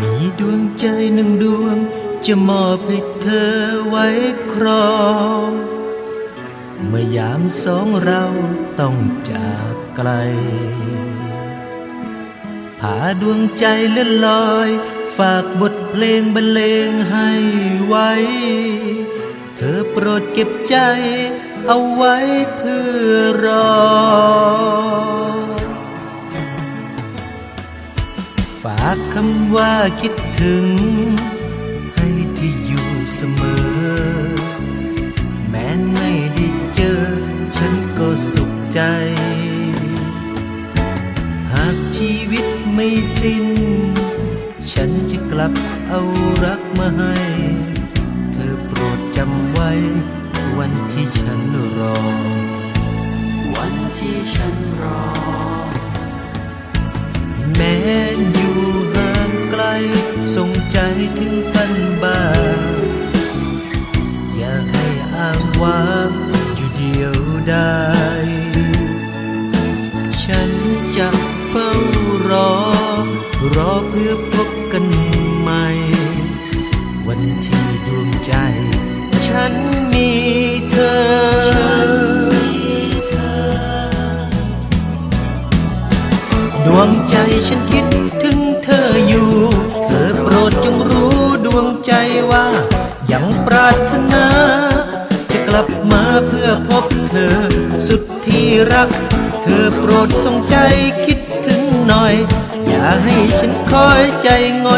มีดวงใจหนึ่งดวง จะมอบให้เธอไว้ครอง เมื่อยามสองเราต้องจากไกลผาดวงใจเลื่อนลอย ฝากบทเพลงบรรเลงให้ไว้ เธอโปรดเก็บใจเอาไว้เพื่อรอ ฝากคำว่าคิดถึง ให้ที่อยู่เสมอ แม้ไม่ได้เจอ ฉันก็สุขใจ หากชีวิตไม่สิ้น ฉันจะกลับเอารักมาให้ เธอโปรดจำไว้ วันที่ฉันรอ วันที่ฉันรอ ส่งใจถึงกันบ้างอย่าให้อ้างว้างอยู่เดียวได้ ฉันจะเฝ้ารอ รอเพื่อพบกันใหม่ วันที่ดวงใจ ฉันมีเธอดวงใจฉันคิดถึง รารถนา จะกลับมาเพื่อพบเธอ สุดที่รัก เธอโปรดทรงใจคิดถึงหน่อย อย่าให้ฉันคอยใจงอย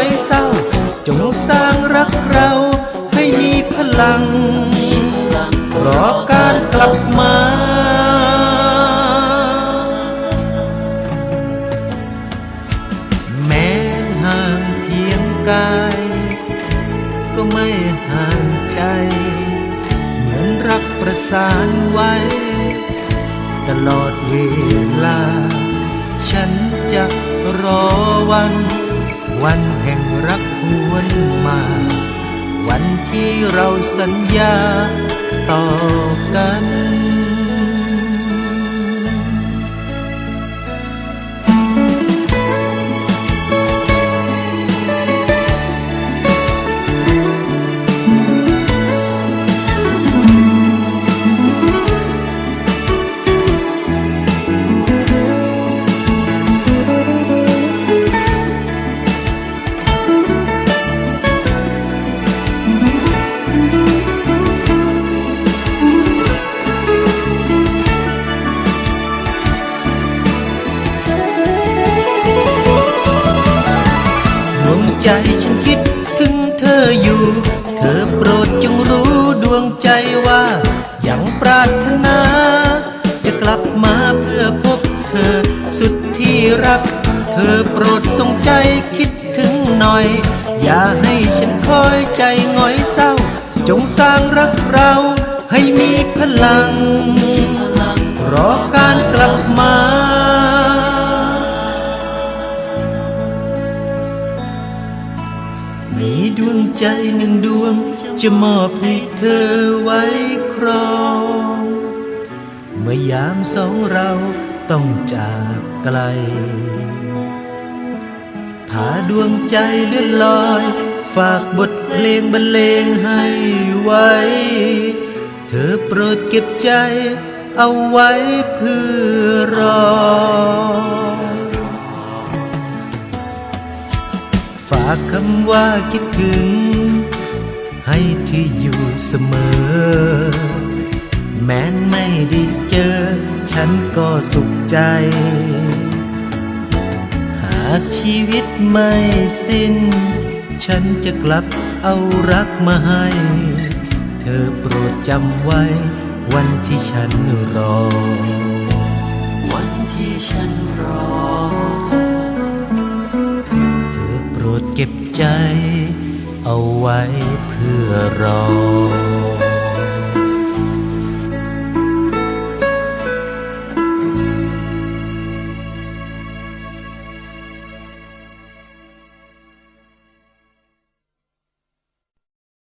สานไว้ ตลอดเวลา ฉันจะรอวัน วันแห่งรักหวนมา วันที่เราสัญญาต่อกัน ใจฉันคิดถึงเธออยู่ เธอโปรดจงรู้ดวงใจว่ายังปรารถนา จะกลับมาเพื่อพบเธอสุดที่รัก เธอโปรดทรงใจคิดถึงหน่อย อย่าให้ฉันคอยใจง้อยเศร้า จงสร้างรักเราให้มีพลัง ดวงใจหนึ่งดวง จะมอบให้เธอไว้ครอง เมื่อยามสองเราต้องจากไกลผาดวงใจเลื่อนลอย ฝากบทเพลงบรรเลงให้ไว้ เธอโปรดเก็บใจเอาไว้เพื่อรอากคำว่าคิดถึง ให้ที่อยู่เสมอ แม้นไม่ได้เจอ ฉันก็สุขใจ หากชีวิตไม่สิ้น ฉันจะกลับเอารักมาให้ เธอโปรดจำไว้ วันที่ฉันรอ วันที่ฉันรอ ดเก็บใจ เอาไว้เพื่อรอ